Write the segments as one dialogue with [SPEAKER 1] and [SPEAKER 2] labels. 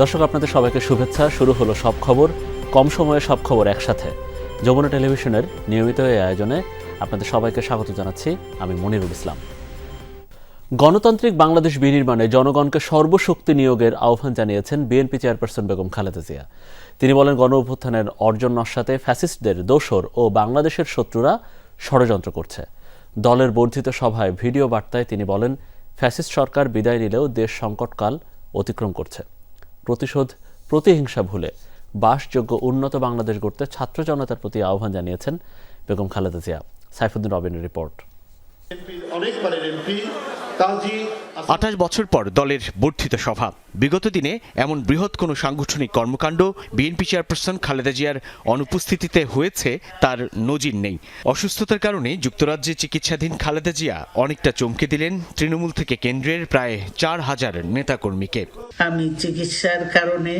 [SPEAKER 1] দর্শক, আপনাদের সবাইকে শুভেচ্ছা। শুরু হলো সব খবর, কম সময়ে সব খবর একসাথে। যমুনা টেলিভিশনের নিয়মিত এই আয়োজনে আপনাদের সবাইকে স্বাগত জানাচ্ছি আমি মনিরুল ইসলাম। গণতান্ত্রিক বাংলাদেশ বিনির্মাণে জনগণকে সর্বশক্তি নিয়োগের আহ্বান জানিয়েছেন বিএনপি চেয়ারপারসন বেগম খালেদা জিয়া। তিনি বলেন গণ অভ্যুত্থানের অর্জন নস্যাতে ফ্যাসিস্টদের দোসর ও বাংলাদেশের শত্রুরা ষড়যন্ত্র করছে। দলের বর্ধিত সভায় ভিডিও বার্তায় তিনি বলেন, ফ্যাসিস্ট সরকার বিদায় নিলেও দেশ সংকটকাল অতিক্রম করছে। প্রতিশোধ, প্রতিহিংসা ভুলে বাসযোগ্য উন্নত বাংলাদেশ গড়তে ছাত্র জনতার প্রতি আহ্বান জানিয়েছেন বেগম খালেদা জিয়া, সাইফুদ্দিন রবিনের রিপোর্ট।
[SPEAKER 2] অনেকবারের এমপি
[SPEAKER 3] আঠাশ বছর পর দলের বর্ধিত সভা। বিগত দিনে এমন বৃহৎ কোনো সাংগঠনিক কর্মকাণ্ড বিএনপি চেয়ারপারসন খালেদা জিয়ার অনুপস্থিতিতে হয়েছে তার নজির নেই। অসুস্থতার কারণে যুক্তরাজ্যে চিকিৎসাধীন খালেদা জিয়া অনেকটা চমকে দিলেন তৃণমূল থেকে কেন্দ্রের প্রায় চার হাজার নেতাকর্মীকে।
[SPEAKER 4] আমি চিকিৎসার কারণে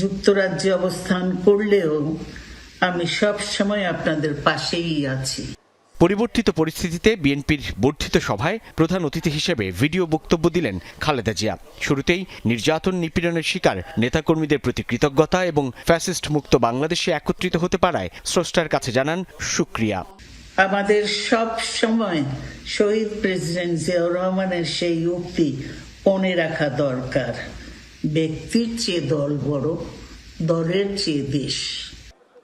[SPEAKER 4] যুক্তরাজ্যে অবস্থান করলেও আমি সব সময় আপনাদের পাশেই আছি।
[SPEAKER 3] পরিবর্তিত পরিস্থিতিতে বিএনপির বর্ধিত সভায় প্রধান অতিথি হিসেবে ভিডিও বক্তব্য দিলেন খালেদা জিয়া। শুরুতেই নির্যাতন নিপীড়নের শিকার, নেতাকর্মীদের প্রতি কৃতজ্ঞতা এবং ফ্যাসিস্ট মুক্ত বাংলাদেশে একত্রিত হতে পারায় স্রষ্টার কাছে জানান সুক্রিয়া
[SPEAKER 4] আমাদের সব সময় শহীদ প্রেসিডেন্ট জিয়াউর রহমানের সেই উক্তি মনে রাখা দরকার। ব্যক্তির চেয়ে দল বড়, দলের চেয়ে দেশ।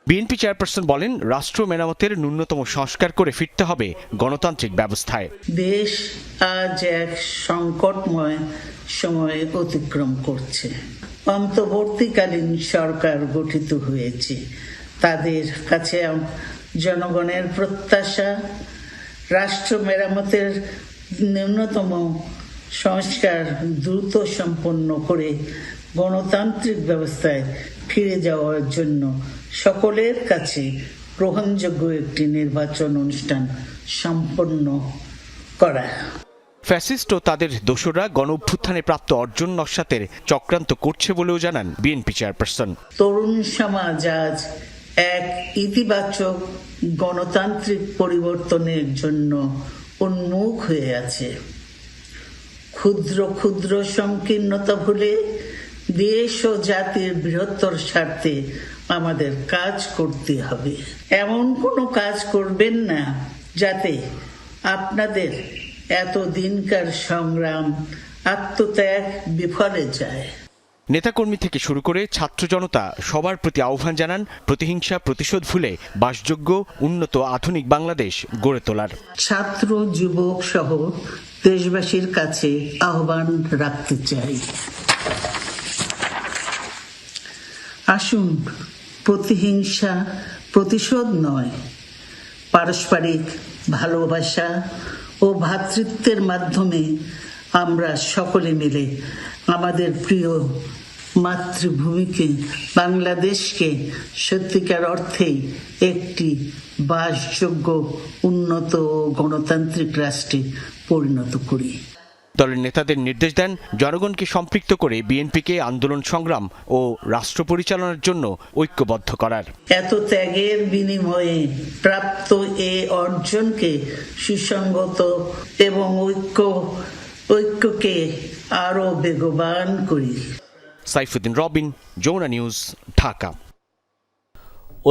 [SPEAKER 3] বিএনপি চেয়ারপারসন বলেন, রাষ্ট্র মেরামতের ন্যূনতম সংস্কার করে ফিরতে হবে গণতান্ত্রিক ব্যবস্থায়।
[SPEAKER 4] দেশ আজ এক সংকটময় সময়ে অতিক্রম করছে। অন্তর্বর্তীকালীন সরকার গঠিত হয়েছে। তাদের কাছে জনগণের প্রত্যাশা, রাষ্ট্র মেরামতের ন্যূনতম সংস্কার দ্রুত সম্পন্ন করে গণতান্ত্রিক ব্যবস্থায় ফিরে যাওয়ার জন্য সকলের কাছে গ্রহণযোগ্য একটি নির্বাচন অনুষ্ঠান সম্পন্ন করা।
[SPEAKER 3] ফ্যাসিস্ট ও তাদের দোসররা গণ অভ্যুত্থানে প্রাপ্ত অর্জন নস্যাতের চক্রান্ত করছে বলেও জানান বিএনপি চেয়ারপারসন।
[SPEAKER 4] তরুণ সমাজ আজ এক ইতিবাচক গণতান্ত্রিক পরিবর্তনের জন্য উন্মুখ হয়ে আছে। ক্ষুদ্র ক্ষুদ্র সংকীর্ণতা ভুলে দেশ ও জাতির বৃহত্তর স্বার্থে আমাদের কাজ করতে হবে। এমন কোনো কাজ করবেন না যাতে আপনাদের এত দিনকার সংগ্রাম আত্মত্যাগ বিফলে যায়।
[SPEAKER 3] নেতাকর্মী থেকে শুরু করে ছাত্র জনতা সবার প্রতি আহ্বান জানান প্রতিহিংসা প্রতিশোধ ভুলে বাসযোগ্য উন্নত আধুনিক বাংলাদেশ গড়ে তোলার।
[SPEAKER 4] ছাত্র যুবক সহ দেশবাসীর কাছে আহ্বান রাখতে চাই। আসুন প্রতিহিংসা, প্রতিশোধ নয়। পারস্পরিক ভালোবাসা ও ভ্রাতৃত্বের মাধ্যমে আমরা সকলে মিলে আমাদের প্রিয় মাতৃভূমিকে, বাংলাদেশকে সত্যিকার অর্থেই একটি বাসযোগ্য, উন্নত ও গণতান্ত্রিক রাষ্ট্রে পরিণত করি।
[SPEAKER 3] দলের নেতাদের নির্দেশ দেন জনগণকে সম্পৃক্ত করে বিএনপিকে আন্দোলন সংগ্রাম ও রাষ্ট্র পরিচালনার জন্য ঐক্যবদ্ধ করার।
[SPEAKER 4] এত ত্যাগের বিনিময়ে প্রাপ্ত এ অর্জনকে সুসংগত এবং ঐক্য ঐক্যকে আরও বেগবান করি।
[SPEAKER 3] সাইফুদ্দিন রবিন যৌনা নিউজ ঢাকা।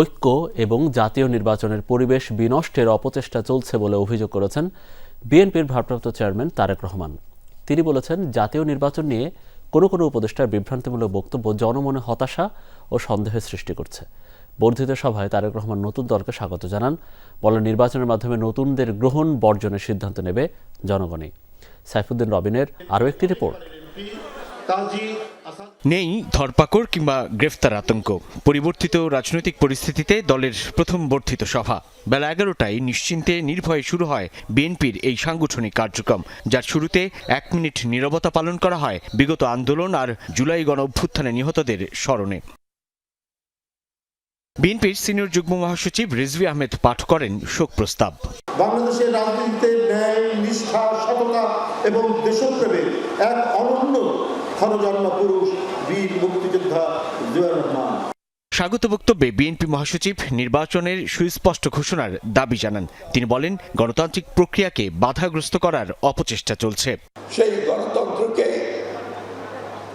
[SPEAKER 1] ঐক্য এবং জাতীয় নির্বাচনের পরিবেশ বিনষ্টের অপচেষ্টা চলছে বলে অভিযোগ করেছেন বিএনপির ভারপ্রাপ্ত চেয়ারম্যান তারেক রহমান। তিনি বলেছেন, জাতীয় নির্বাচন নিয়ে কোনো কোনো উপদেষ্টার বিভ্রান্তিমূলক বক্তব্য জনমনে হতাশা ও সন্দেহের সৃষ্টি করছে। বর্ধিত সভায় তারেক রহমান নতুন দলকে স্বাগত জানান। বলেন, নির্বাচনের মাধ্যমে নতুনদের গ্রহণ বর্জনের সিদ্ধান্ত নেবে জনগণই। সাইফুদ্দিন রবিনের আরও একটি রিপোর্ট।
[SPEAKER 3] নেই ধরপাকড় কিংবা গ্রেফতার আতঙ্ক। পরিবর্তিত রাজনৈতিক পরিস্থিতিতে দলের প্রথম বর্ধিত সভা। বেলা এগারোটায় নিশ্চিন্তে নির্ভয়ে শুরু হয় বিএনপির এই সাংগঠনিক কার্যক্রম, যার শুরুতে এক মিনিট নীরবতা পালন করা হয় বিগত আন্দোলন আর জুলাই গণ অভ্যুত্থানে নিহতদের স্মরণে। বিএনপির সিনিয়র যুগ্ম মহাসচিব রিজভি আহমেদ পাঠ করেন শোক প্রস্তাব।
[SPEAKER 2] বাংলাদেশের রাজনীতিতে ন্যায়, নিষ্ঠা, সততা এবং এক অনন্য ক্ষণজন্ম পুরুষ বীর মুক্তিযোদ্ধা জিয়া রহমান।
[SPEAKER 3] স্বাগত বক্তব্যে বিএনপি মহাসচিব নির্বাচনের সুস্পষ্ট ঘোষণার দাবি জানান। তিনি বলেন গণতান্ত্রিক প্রক্রিয়াকে বাধাগ্রস্ত করার অপচেষ্টা চলছে।
[SPEAKER 5] সেই গণতন্ত্রকে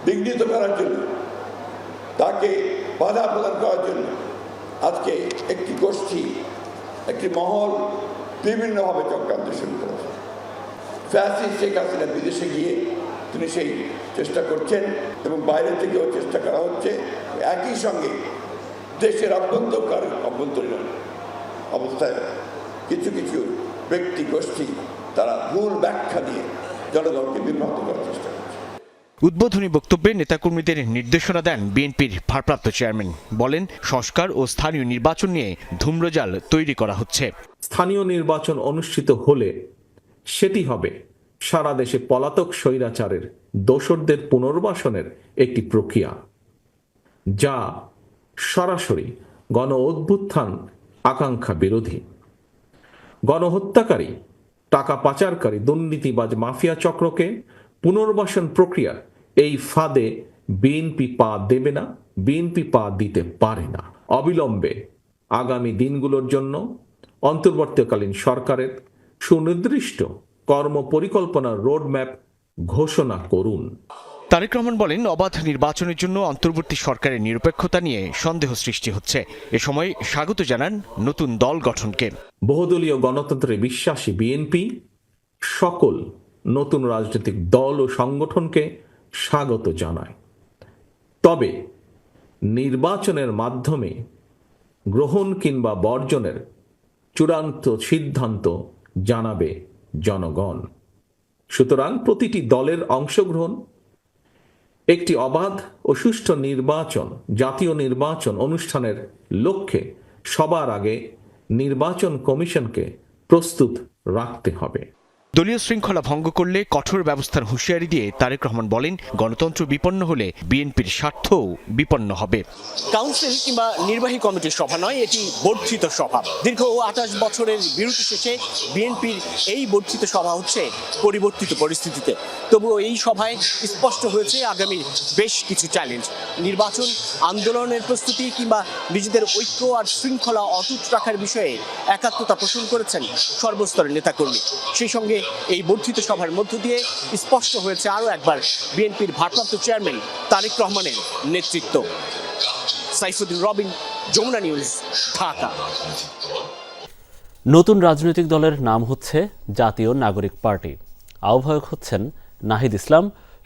[SPEAKER 5] বিঘ্নিত করার জন্য তাকে বাধা প্রদান করার জন্য আজকে একটি গোষ্ঠী একটি মহল বিভিন্নভাবে চক্রান্ত শুরু করেছে। ফ্যাসিস্ট শেখ হাসিনা বিদেশে গিয়ে তিনি সেই চেষ্টা করছেন এবং বাইরে থেকেও চেষ্টা করা হচ্ছে একই সঙ্গে দেশের অভ্যন্তরকার অভ্যন্তরীণ অবস্থায় কিছু কিছু ব্যক্তি গোষ্ঠী তারা ভুল ব্যাখ্যা দিয়ে জনগণকে বিভ্রান্ত করার চেষ্টা করছে।
[SPEAKER 3] উদ্বোধনী বক্তব্যে নেতাকর্মীদের নির্দেশনা দেন বিএনপির ভারপ্রাপ্ত চেয়ারম্যান। বলেন সংস্কার ও স্থানীয় নির্বাচন নিয়ে ধূম্রজাল তৈরি করা হচ্ছে।
[SPEAKER 6] স্থানীয় নির্বাচন অনুষ্ঠিত হলে সেটি হবে সারা দেশে পলাতক স্বৈরাচারের দোসরদের পুনর্বাসনের একটি প্রক্রিয়া, যা সরাসরি গণ অভ্যুত্থান আকাঙ্ক্ষা বিরোধী। গণহত্যাকারী, টাকা পাচারকারী দুর্নীতিবাজ মাফিয়া চক্রকে পুনর্বাসন প্রক্রিয়া এই ফাঁদে বিএনপি পা দেবে না, বিএনপি পা দিতে পারে না। অবিলম্বে আগামী দিনগুলোর জন্য অন্তর্বর্তীকালীন সরকারের সুনির্দিষ্ট কর্ম পরিকল্পনার রোডম্যাপ ঘোষণা করুন।
[SPEAKER 3] তারেক রহমান বলেন অবাধ নির্বাচনের জন্য অন্তর্বর্তী সরকারের নিরপেক্ষতা নিয়ে সন্দেহ সৃষ্টি হচ্ছে। এ সময় স্বাগত জানান নতুন দল গঠনকে।
[SPEAKER 6] বহুদলীয় গণতন্ত্রে বিশ্বাসী বিএনপি সকল নতুন রাজনৈতিক দল ও সংগঠনকে স্বাগত জানায়। তবে নির্বাচনের মাধ্যমে গ্রহণ কিংবা বর্জনের চূড়ান্ত সিদ্ধান্ত জানাবে জনগণ। সুতরাং প্রতিটি দলের অংশগ্রহণ, একটি অবাধ ও সুষ্ঠু নির্বাচন, জাতীয় নির্বাচন অনুষ্ঠানের লক্ষ্যে সবার আগে নির্বাচন কমিশনকে প্রস্তুত রাখতে হবে।
[SPEAKER 3] দলীয় শৃঙ্খলা ভঙ্গ করলে কঠোর ব্যবস্থার হুঁশিয়ারি দিয়ে তারেক রহমান বলেন, গণতন্ত্র বিপন্ন হলে বিএনপির স্বার্থও বিপন্ন হবে।
[SPEAKER 7] কাউন্সিল কিংবা নির্বাহী কমিটির সভা নয়, এটি বর্ধিত সভা। দীর্ঘ আঠাশ বছরের বিরতি শেষে বিএনপির এই বর্ধিত সভা হচ্ছে পরিবর্তিত পরিস্থিতিতে। তবুও এই সভায় স্পষ্ট হয়েছে আগামী বেশ কিছু চ্যালেঞ্জ নির্বাচন, আন্দোলনের প্রস্তুতি কিংবা নিজেদের ঐক্য আর শৃঙ্খলা অটুট রাখার বিষয়ে একাত্মতা পোষণ করেছেন সর্বস্তরের নেতাকর্মী। সেই সঙ্গে এই বর্ধিত সভার মধ্য দিয়ে স্পষ্ট হয়েছে আরও একবার বিএনপির ভারপ্রাপ্ত চেয়ারম্যান তারেক রহমানের নেতৃত্ব। সাইফুদ্দিন রবিন, যমুনা নিউজ, ঢাকা।
[SPEAKER 1] নতুন রাজনৈতিক দলের নাম হচ্ছে জাতীয় নাগরিক পার্টি। আহ্বায়ক হচ্ছেন নাহিদ ইসলাম,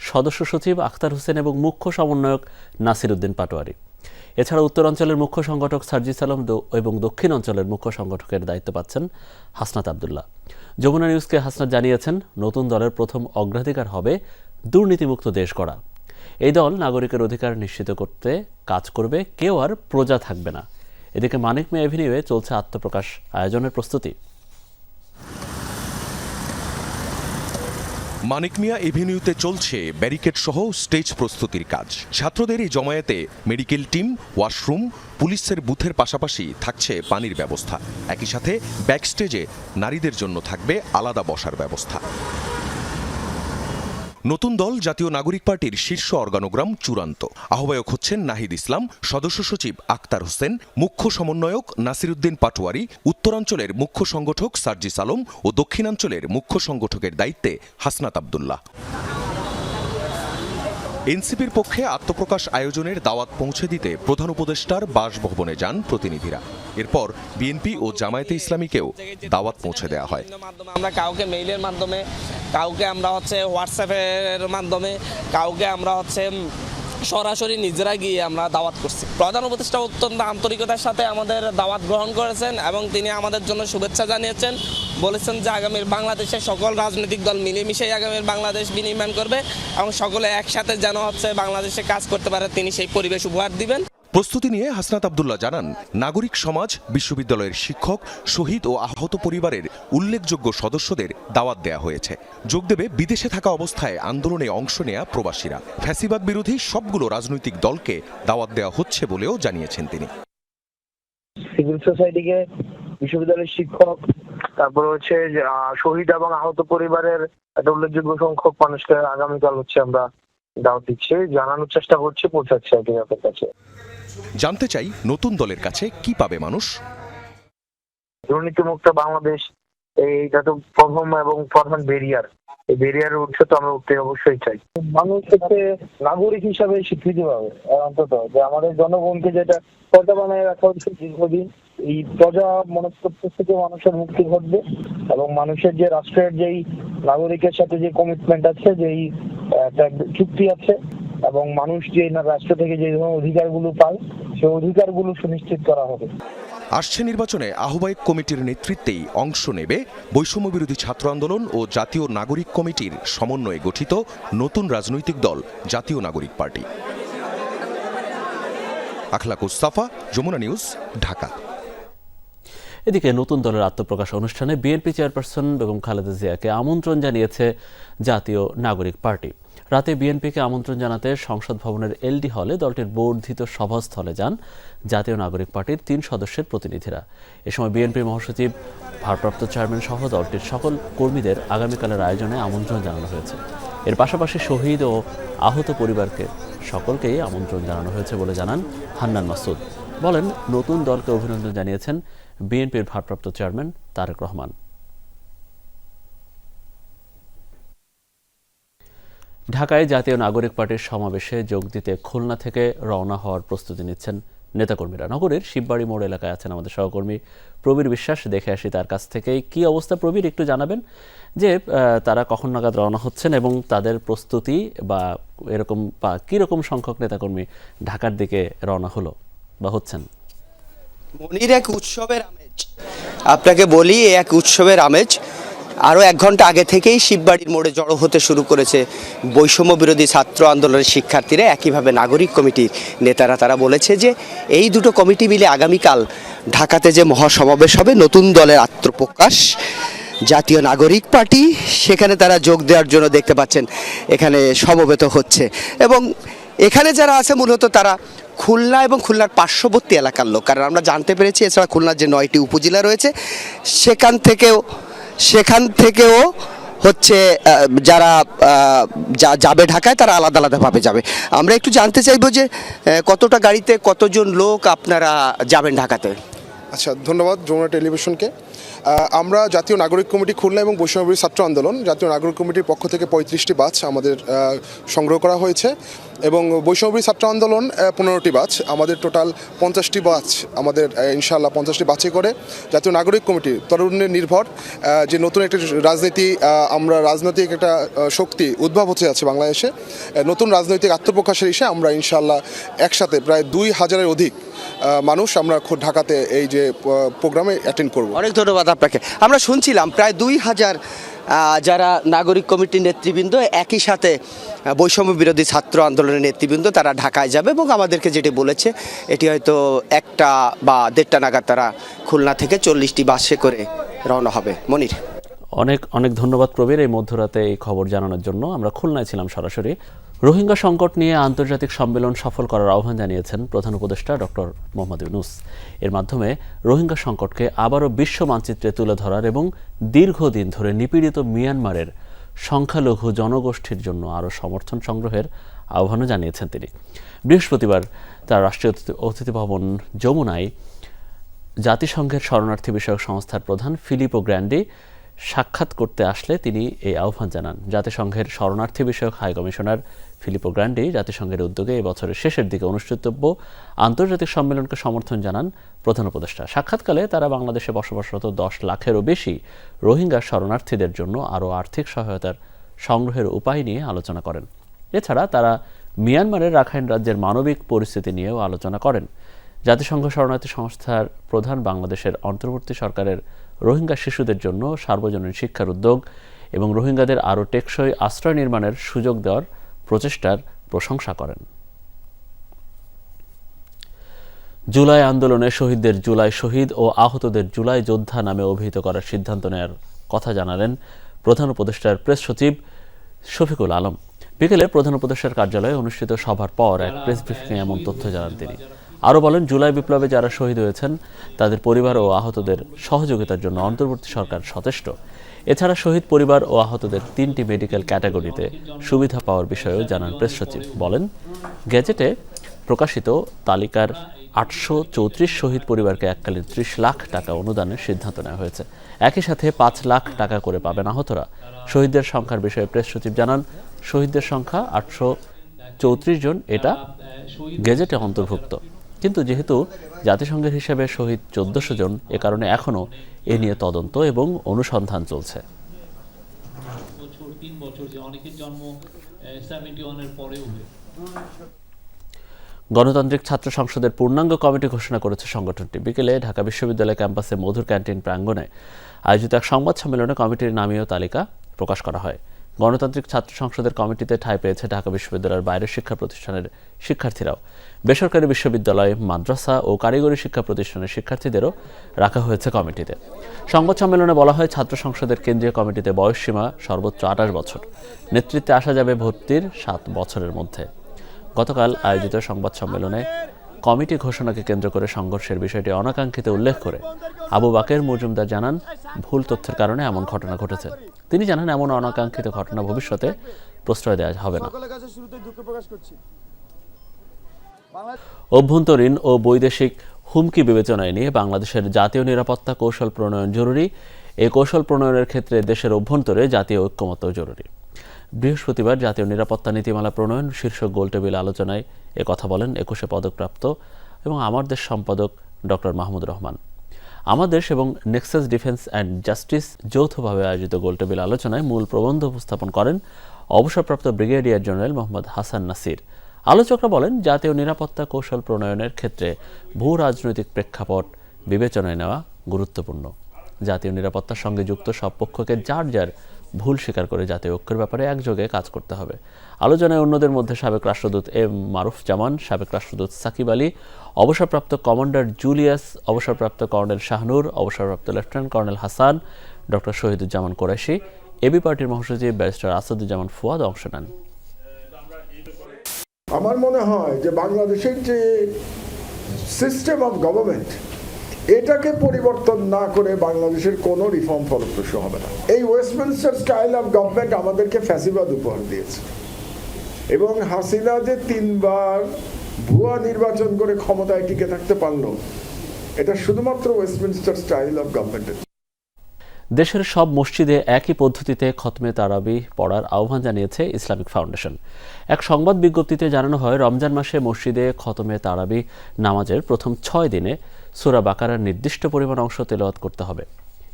[SPEAKER 1] সদস্য সচিব আখতার হোসেন এবং মুখ্য সমন্বয়ক নাসির উদ্দিন পাটোয়ারি। এছাড়া উত্তরাঞ্চলের মুখ্য সংগঠক সার্জিস আলম এবং দক্ষিণ অঞ্চলের মুখ্য সংগঠকের দায়িত্ব পাচ্ছেন হাসনাত আবদুল্লাহ। যমুনা নিউজকে হাসনাত জানিয়েছেন, নতুন দলের প্রথম অগ্রাধিকার হবে দুর্নীতিমুক্ত দেশ করা এই দল নাগরিকের অধিকার নিশ্চিত করতে কাজ করবে, কেউ আর প্রজা থাকবে না। এদিকে মানিক মে এভিনিউয়ে চলছে আত্মপ্রকাশ আয়োজনের প্রস্তুতি।
[SPEAKER 8] মানিক মিয়া এভিনিউতে চলছে ব্যারিকেড সহ স্টেজ প্রস্তুতির কাজ। ছাত্রদের এই জমায়েতে মেডিকেল টিম, ওয়াশরুম, পুলিশের বুথের পাশাপাশি থাকছে পানির ব্যবস্থা। একই সাথে ব্যাকস্টেজে নারীদের জন্য থাকবে আলাদা বসার ব্যবস্থা। নতুন দল জাতীয় নাগরিক পার্টির শীর্ষ অর্গানোগ্রাম চূড়ান্ত। আহ্বায়ক হচ্ছেন নাহিদ ইসলাম, সদস্য সচিব আক্তার হোসেন, মুখ্য সমন্বয়ক নাসিরুদ্দিন পাটোয়ারি, উত্তরাঞ্চলের মুখ্য সংগঠক সার্জিস আলম ও দক্ষিণাঞ্চলের মুখ্য সংগঠকের দায়িত্বে হাসনাত আবদুল্লাহ। এনসিপির পক্ষে আত্মপ্রকাশ আয়োজনের দাওয়াত পৌঁছে দিতে প্রধান উপদেষ্টার বাসভবনে যান প্রতিনিধিরা। এরপর বিএনপি ও জামায়াতে ইসলামীকেও দাওয়াত পৌঁছে দেওয়া হয়।
[SPEAKER 9] আমরা কাউকে মেইলের মাধ্যমে, কাউকে আমরা হচ্ছে হোয়াটসঅ্যাপের মাধ্যমে, কাউকে আমরা হচ্ছে সরাসরি নিজেরা গিয়ে আমরা দাওয়াত করছি। প্রধান উপদেষ্টা অত্যন্ত আন্তরিকতার সাথে আমাদের দাওয়াত গ্রহণ করেছেন এবং তিনি আমাদের জন্য শুভেচ্ছা জানিয়েছেন। বলেছেন যে আগামীর বাংলাদেশে সকল রাজনৈতিক দল মিলেমিশেই আগামীর বাংলাদেশ বিনির্মাণ করবে এবং সকলে একসাথে যেন হচ্ছে বাংলাদেশে কাজ করতে পারে, তিনি সেই পরিবেশ উপহার দিবেন।
[SPEAKER 8] প্রস্তুতি নিয়ে হাসনাত আবদুল্লাহ জানান, নাগরিক সমাজ, বিশ্ববিদ্যালয়ের শিক্ষক, শহীদ ও আহত পরিবারের উল্লেখযোগ্য সদস্যদের দাওয়াত দেয়া হয়েছে। যোগ দেবে বিদেশে থাকা অবস্থায় আন্দোলনে অংশ নেয়া প্রবাসীরা। ফ্যাসিবাদ বিরোধী সবগুলো রাজনৈতিক দলকে দাওয়াত দেওয়া হচ্ছে বলেও জানিয়েছেন তিনি।
[SPEAKER 10] সিভিল সোসাইটিকে বিশ্ববিদ্যালয়ের শিক্ষক, তারপর হচ্ছে শহীদ এবং আহত পরিবারের একটা উল্লেখযোগ্য সংখ্যক মানুষকে আগামীকাল হচ্ছে আমরা দাওয়াত দিচ্ছে জানানোর চেষ্টা করছে পৌঁছাচ্ছে আর কি আপনার কাছে
[SPEAKER 8] জানতে চাই নতুন দলের কাছে কি পাবে মানুষ?
[SPEAKER 10] দুর্নীতিমুক্ত বাংলাদেশ এইটা তো প্রথম এবং প্রধান বেরিয়ার এই ব্যারিয়ার উঠছে তো আমরা উঠতে অবশ্যই চাই। মানুষ হচ্ছে নাগরিক হিসাবে স্বীকৃতি পাবে অন্তত যে আমাদের জনগণকে যেটা প্রজা বানায় রাখা হচ্ছে দীর্ঘদিন, এই প্রজা মনস্তত্ব থেকে মানুষের মুক্তি ঘটবে এবং মানুষের যে রাষ্ট্রের যেই নাগরিকের সাথে যে কমিটমেন্ট আছে, যেই একটা চুক্তি আছে এবং মানুষ যে রাষ্ট্র থেকে যে ধরনের অধিকারগুলো পায়, সেই অধিকারগুলো সুনিশ্চিত করা হবে।
[SPEAKER 8] আসছে নির্বাচনে আহ্বায়ক কমিটির নেতৃত্বেই অংশ নেবে বৈষম্য বিরোধী ছাত্র আন্দোলন ও জাতীয় নাগরিক কমিটির সমন্বয়ে গঠিত নতুন রাজনৈতিক দল, জাতীয় নাগরিক পার্টি। আখলাক যমুনা নিউজ, ঢাকা।
[SPEAKER 1] এদিকে নতুন দলের আত্মপ্রকাশ অনুষ্ঠানে বিএনপি চেয়ারপারসন বেগম খালেদা জিয়াকে আমন্ত্রণ জানিয়েছে জাতীয় নাগরিক পার্টি। রাতে বিএনপিকে আমন্ত্রণ জানাতে সংসদ ভবনের এলডি হলে দলটির বর্ধিত সভাস্থলে যান জাতীয় নাগরিক পার্টির তিন সদস্যের প্রতিনিধিরা। এ সময় বিএনপি মহাসচিব, ভারপ্রাপ্ত চেয়ারম্যান সহ দলটির সকল কর্মীদের আগামীকালের আয়োজনে আমন্ত্রণ জানানো হয়েছে। এর পাশাপাশি শহীদ ও আহত পরিবারকে সকলকেই আমন্ত্রণ জানানো হয়েছে বলে জানান হান্নান মাসুদ বলেন, নতুন দলকে অভিনন্দন জানিয়েছেন বিএনপির ভারপ্রাপ্ত চেয়ারম্যান তারেক রহমান। ঢাকায় জাতীয় নাগরিক পার্টির সমাবেশে যোগ দিতে খুলনা থেকে রওনা হওয়ার প্রস্তুতি নিচ্ছেন নেতাকর্মীরা। নগরের শিববাড়ি মোড় এলাকায় আছেন আমাদের সহকর্মী প্রবীর বিশ্বাস। দেখে আসি তার কাছ থেকে কি অবস্থা। প্রবীর, একটু জানাবেন যে তারা কখন নাগাদ রওনা হচ্ছেন এবং তাদের প্রস্তুতি বা এরকম বা কীরকম সংখ্যক নেতাকর্মী ঢাকার দিকে রওনা হলো বা হচ্ছেন?
[SPEAKER 11] মনির, এক উৎসবের আমেজ। আপনাকে বলি, এক উৎসবের আমেজ। আরও এক ঘণ্টা আগে থেকেই শিববাড়ির মোড়ে জড়ো হতে শুরু করেছে বৈষম্য বিরোধী ছাত্র আন্দোলনের শিক্ষার্থীরা। একইভাবে নাগরিক কমিটির নেতারা তারা বলেছে যে, এই দুটো কমিটি মিলে আগামীকাল ঢাকাতে যে মহাসমাবেশ হবে, নতুন দলের আত্মপ্রকাশ, জাতীয় নাগরিক পার্টি, সেখানে তারা যোগ দেওয়ার জন্য দেখতে পাচ্ছেন এখানে সমবেত হচ্ছে। এবং এখানে যারা আছে, মূলত তারা খুলনা এবং খুলনার পার্শ্ববর্তী এলাকার লোক। কারণ আমরা জানতে পেরেছি, এছাড়া খুলনার যে নয়টি উপজেলা রয়েছে, সেখান থেকেও সেখান থেকেও হচ্ছে যারা যাবে ঢাকায় তারা আলাদা আলাদাভাবে যাবে। আমরা একটু জানতে চাইব যে কতটা গাড়িতে কতজন লোক আপনারা যাবেন ঢাকাতে?
[SPEAKER 12] আচ্ছা ধন্যবাদ যমুনা টেলিভিশনকে। আমরা জাতীয় নাগরিক কমিটি খুলনা এবং বৈষ্ণবী ছাত্র আন্দোলন, জাতীয় নাগরিক কমিটির পক্ষ থেকে পঁয়ত্রিশটি বাস আমাদের সংগ্রহ করা হয়েছে। এবং বৈষ্ণবী ছাত্র আন্দোলন পনেরোটি বাস আমাদের টোটাল পঞ্চাশটি বাস আমাদের ইনশাআল্লাহ পঞ্চাশটি বাসে করে জাতীয় নাগরিক কমিটি তরুণের নির্ভর যে নতুন একটি রাজনীতি আমরা রাজনৈতিক একটা শক্তি উদ্ভব হতে যাচ্ছে বাংলাদেশে নতুন রাজনৈতিক আত্মপ্রকাশের এসে আমরা ইনশাআল্লাহ একসাথে প্রায় দুই হাজারের অধিক মানুষ আমরা খু- ঢাকাতে এই যে প্রোগ্রামে অ্যাটেন্ড করব।
[SPEAKER 11] অনেক ধন্যবাদ আপনাকে। আমরা শুনছিলাম প্রায় দুই হাজার যারা নাগরিক কমিটির নেতৃবৃন্দ, একই সাথে বৈষম্য বিরোধী ছাত্র আন্দোলনের নেতৃবৃন্দ, তারা ঢাকায় যাবে এবং আমাদেরকে যেটি বলেছে, এটি হয়তো একটা বা দেড়টা নাগাদ তারা খুলনা থেকে চল্লিশটি বাসে করে রওনা হবে। মনির।
[SPEAKER 1] অনেক অনেক ধন্যবাদ প্রবীর এই মধ্যরাতে এই খবর জানানোর জন্য। আমরা খুলনায় ছিলাম সরাসরি। রোহিঙ্গা সংকট নিয়ে আন্তর্জাতিক সম্মেলন সফল করার আহ্বান জানিয়েছেন প্রধান উপদেষ্টা ডক্টর মোহাম্মদ ইউনুস। এর মাধ্যমে রোহিঙ্গা সংকটকে আবারও বিশ্ব মানচিত্রে তুলে ধরার এবং দীর্ঘদিন ধরে নিপীড়িত মিয়ানমারের সংখ্যালঘু জনগোষ্ঠীর জন্য আরও সমর্থন সংগ্রহের আহ্বানও জানিয়েছেন তিনি। বৃহস্পতিবার তার রাষ্ট্রীয় অতিথি- ভবন যমুনায় জাতিসংঘের শরণার্থী বিষয়ক সংস্থার প্রধান ফিলিপো গ্র্যান্ডি সাক্ষাৎ করতে আসলে তিনি এই আহ্বান জানান। জাতিসংঘের শরণার্থী বিষয়ক হাই কমিশনার ফিলিপো গ্র্যান্ডি জাতিসংঘের উদ্যোগে এই বছরের শেষের দিকে অনুষ্ঠিতব্য আন্তর্জাতিক সম্মেলনকে সমর্থন জানান প্রধান উপদেষ্টা। সাক্ষাৎকালে তারা বাংলাদেশে বসবাসরত দশ লাখেরও বেশি রোহিঙ্গা শরণার্থীদের জন্য আরও আর্থিক সহায়তার সংগ্রহের উপায় নিয়ে আলোচনা করেন। এছাড়া তারা মিয়ানমারের রাখাইন রাজ্যের মানবিক পরিস্থিতি নিয়েও আলোচনা করেন। জাতিসংঘ শরণার্থী সংস্থার প্রধান বাংলাদেশের অন্তর্বর্তী সরকারের রোহিঙ্গা শিশুদের জন্য সার্বজনীন শিক্ষার উদ্যোগ এবং রোহিঙ্গাদের আরও টেকসই আশ্রয় নির্মাণের সুযোগ দেওয়ার প্রচেষ্টার প্রশংসা করেন। জুলাই আন্দোলনে শহীদদের জুলাই শহীদ ও আহতদের জুলাই যোদ্ধা নামে অভিহিত করার সিদ্ধান্ত নেওয়ার কথা জানালেন প্রধান উপদেষ্টার প্রেস সচিব শফিকুল আলম। বিকেলে প্রধান উপদেষ্টার কার্যালয়ে অনুষ্ঠিত সভার পর এক প্রেস ব্রিফিংয়ে এমন তথ্য জানান তিনি। আরও বলেন, জুলাই বিপ্লবে যারা শহীদ হয়েছেন, তাদের পরিবার ও আহতদের সহযোগিতার জন্য অন্তর্বর্তী সরকার সচেষ্ট এছাড়া শহীদ পরিবার ও আহতদের তিনটি মেডিকেল ক্যাটাগরিতে সুবিধা পাওয়ার বিষয়েও জানান প্রেস সচিব। বলেন, গ্যাজেটে প্রকাশিত তালিকার আটশো চৌত্রিশ শহীদ পরিবারকে এককালীন ত্রিশ লাখ টাকা অনুদানের সিদ্ধান্ত নেওয়া হয়েছে। একই সাথে পাঁচ লাখ টাকা করে পাবেন আহতরা। শহীদদের সংখ্যার বিষয়ে প্রেস সচিব জানান, শহীদদের সংখ্যা আটশো চৌত্রিশ জন, এটা গেজেটে অন্তর্ভুক্ত। কিন্তু যেহেতু জাতিসংঘের হিসেবে শহীদ চোদ্দশো জন, এ কারণে এখনও এ নিয়ে তদন্ত এবং অনুসন্ধান চলছে। গণতান্ত্রিক ছাত্র সংসদের পূর্ণাঙ্গ কমিটি ঘোষণা করেছে সংগঠনটি। বিকেলে ঢাকা বিশ্ববিদ্যালয় ক্যাম্পাসে মধুর ক্যান্টিন প্রাঙ্গণে আয়োজিত এক সংবাদ সম্মেলনে কমিটির নামীয় তালিকা প্রকাশ করা হয়। গণতান্ত্রিক ছাত্র সংসদের কমিটিতে ঠাঁই পেয়েছে ঢাকা বিশ্ববিদ্যালয়ের বাইরের শিক্ষা প্রতিষ্ঠানের শিক্ষার্থীরাও। বেসরকারি বিশ্ববিদ্যালয়, মাদ্রাসা ও কারিগরি শিক্ষা প্রতিষ্ঠানের শিক্ষার্থীদেরও রাখা হয়েছে কমিটিতে। সংবাদ সম্মেলনে বলা হয়, ছাত্র সংসদের কেন্দ্রীয় কমিটিতে বয়সসীমা সর্বোচ্চ আঠাশ বছর। নেতৃত্বে আসা যাবে ভর্তির সাত বছরের মধ্যে। গতকাল আয়োজিত সংবাদ সম্মেলনে কমিটি ঘোষণাকে কেন্দ্র করে সংঘর্ষের বিষয়টি অনাকাঙ্ক্ষিত উল্লেখ করে আবু বাকের মজুমদার জানান, ভুল তথ্যের কারণে এমন ঘটনা ঘটেছে। তিনি জানান, এমন অনাকাঙ্ক্ষিত ঘটনা ভবিষ্যতে প্রশ্রয় দেওয়া হবে না। অভ্যন্তরীণ ও বৈদেশিক হুমকি বিবেচনায় নিয়ে বাংলাদেশের জাতীয় নিরাপত্তা কৌশল প্রণয়ন জরুরি। এই কৌশল প্রণয়নের ক্ষেত্রে দেশের অভ্যন্তরে জাতীয় ঐক্যমত্য জরুরি। বৃহস্পতিবার জাতীয় নিরাপত্তা নীতিমালা প্রণয়ন শীর্ষক গোলটেবিল আলোচনায় এ কথা বলেন একুশে পদকপ্রাপ্ত এবং আমার দেশ সম্পাদক ডক্টর মাহমুদ রহমান। আমার দেশ এবং নেক্সাস ডিফেন্স অ্যান্ড জাস্টিস যৌথভাবে আয়োজিত গোলটেবিল আলোচনায় মূল প্রবন্ধ উপস্থাপন করেন অবসরপ্রাপ্ত ব্রিগেডিয়ার জেনারেল মোহাম্মদ হাসান নাসির। আলোচকরা বলেন, জাতীয় নিরাপত্তা কৌশল প্রণয়নের ক্ষেত্রে ভূ রাজনৈতিক প্রেক্ষাপট বিবেচনায় নেওয়া গুরুত্বপূর্ণ। জাতীয় নিরাপত্তার সঙ্গে যুক্ত সব পক্ষকে যার যার ভুল স্বীকার করে জাতীয় ঐক্যের ব্যাপারে একযোগে কাজ করতে হবে। আলোচনায় অন্যদের মধ্যে সাবেক রাষ্ট্রদূত এম মারুফ জামান, সাবেক রাষ্ট্রদূত সাকিব আলী, অবসরপ্রাপ্ত কমান্ডার জুলিয়াস, অবসরপ্রাপ্ত কর্নেল শাহনুর, অবসরপ্রাপ্ত lieutenant colonel Hasan, doctor Shahiduzzaman Quraishi, AB পার্টির মহাসচিব ব্যারিস্টার আসাদুজ্জামান ফুয়াদ অংশ নেন।
[SPEAKER 5] আমার মনে হয় যে বাংলাদেশের যে সিস্টেম অফ গভর্নমেন্ট এটাকে পরিবর্তন না করে বাংলাদেশের কোনো রিফর্ম ফলপ্রসূ হবে না। এই ওয়েস্টমিনস্টার স্টাইল অফ গভর্নমেন্ট আমাদেরকে ফ্যাসিবাদ উপহার দিয়েছে। এবং হাসিনা যে তিনবার ভুয়া নির্বাচন করে ক্ষমতায় টিকে থাকতে পারল, এটা শুধুমাত্র ওয়েস্টমিনস্টার স্টাইল অফ গভর্নমেন্টের
[SPEAKER 1] দেশের সব মসজিদে একই পদ্ধতিতে খতমে তারাবি পড়ার আহ্বান জানিয়েছে ইসলামিক ফাউন্ডেশন। এক সংবাদ বিজ্ঞপ্তিতে জানানো হয়, রমজান মাসে মসজিদে খতমে তারাবি নামাজের প্রথম ছয় দিনে সুরা বাকারার নির্দিষ্ট পরিমাণ অংশ তেলাওয়াত করতে হবে।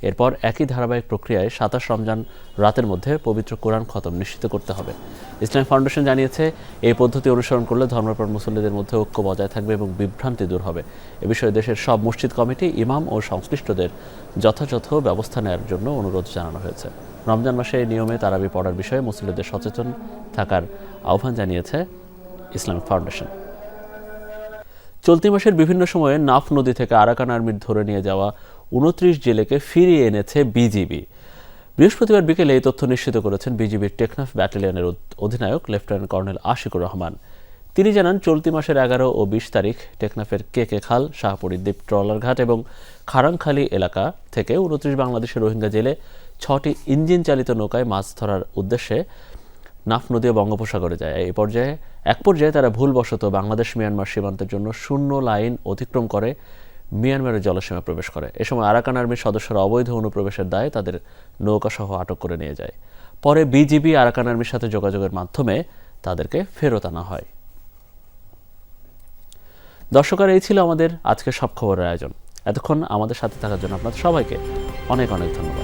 [SPEAKER 1] এরপর একই ধারাবাহিক প্রক্রিয়ায় সাতাশ রমজান রাতের মধ্যে পবিত্র কোরআন খতম নিশ্চিত করতে হবে। ইসলামিক ফাউন্ডেশন জানিয়েছে, এই পদ্ধতি অনুসরণ করলে ধর্মপ্রাণ মুসল্লিদের মধ্যে ঐক্য বজায় থাকবে এবং বিভ্রান্তি দূর হবে। এ বিষয়ে দেশের সব মসজিদ কমিটি, ইমাম ও সংশ্লিষ্টদের যথাযথ ব্যবস্থা নেওয়ার জন্য অনুরোধ জানানো হয়েছে। রমজান মাসে নিয়মে তারাবি পড়ার বিষয়ে মুসল্লিদের সচেতন থাকার আহ্বান জানিয়েছে ইসলামিক ফাউন্ডেশন। চলতি মাসের বিভিন্ন সময়ে নাফ নদী থেকে আরাকান আর্মির ধরে নিয়ে যাওয়া উনত্রিশ জেলেকে ফিরিয়ে এনেছে বিজিবি। বৃহস্পতিবার বিকেলে এই তথ্য নিশ্চিত করেছেন বিজিবির টেকনাফ ব্যাটালিয়নের অধিনায়ক লেফটেন্যান্ট কর্নেল আশিকুর রহমান। তিনি জানান, চলতি মাসের এগারো ও বিশ তারিখ টেকনাফের কে কে খাল শাহপুরী দ্বীপ ট্রলারঘাট এবং খারাংখালী এলাকা থেকে উনত্রিশ বাংলাদেশের রোহিঙ্গা জেলে ছটি ইঞ্জিন চালিত নৌকায় মাছ ধরার উদ্দেশ্যে নাফ নদী বঙ্গোপসাগরে যায়। এই পর্যায়ে এক পর্যায়ে তারা ভুলবশত বাংলাদেশ, মিয়ানমার সীমান্তের জন্য শূন্য লাইন অতিক্রম করে মিয়ানমারের জলসীমা প্রবেশ করে। এ সময় আরাকান আর্মির সদস্যরা অবৈধ অনুপ্রবেশের দায়ে তাদের নৌকাসহ আটক করে নিয়ে যায়। পরে বিজিবি আরাকান আর্মির সাথে যোগাযোগের মাধ্যমে তাদেরকে ফেরত আনা হয়। দর্শকরা, এই ছিল আমাদের আজকের সব খবরের আয়োজন। এতক্ষণ আমাদের সাথে থাকার জন্য আপনাদের সবাইকে অনেক অনেক ধন্যবাদ।